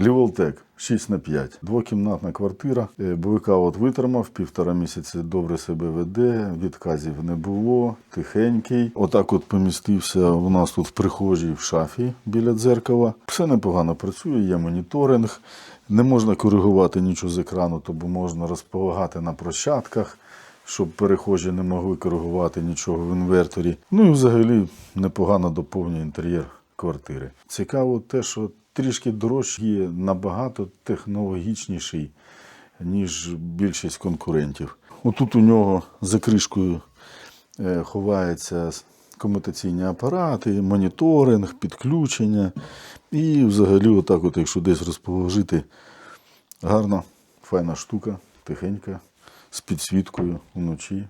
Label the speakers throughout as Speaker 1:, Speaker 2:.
Speaker 1: Ліволтек 6 на 5. Двокімнатна квартира. Е, от витримав, півтора місяці добре себе веде, відказів не було, тихенький. Отак от помістився у нас тут в прихожій в шафі біля дзеркала. Все непогано працює, є моніторинг. Не можна коригувати нічого з екрану, тобто можна розполагати на площадках, щоб перехожі не могли коригувати нічого в інверторі. Ну і взагалі непогано доповнює інтер'єр квартири. Цікаво те, що трішки дорожчий набагато технологічніший, ніж більшість конкурентів. Отут у нього за кришкою е, ховаються комутаційні апарати, моніторинг, підключення. І взагалі, отак, от, якщо десь розположити, гарна, файна штука, тихенька, з підсвіткою вночі.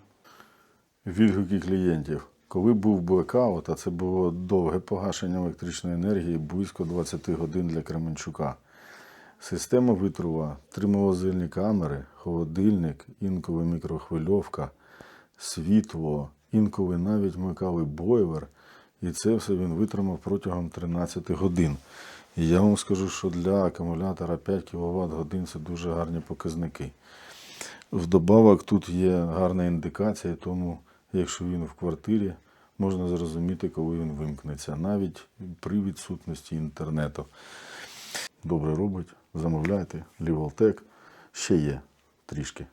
Speaker 1: Відгуки клієнтів. Коли був блекаут, а це було довге погашення електричної енергії, близько 20 годин для Кременчука. Система витрула, три морозильні камери, холодильник, інколи мікрохвильовка, світло, інколи навіть вмикали бойлер. І це все він витримав протягом 13 годин. І я вам скажу, що для акумулятора 5 кВт годин це дуже гарні показники. Вдобавок тут є гарна індикація, тому якщо він в квартирі, можна зрозуміти, коли він вимкнеться, навіть при відсутності інтернету. Добре робить, замовляйте, Ліволтек. Ще є трішки.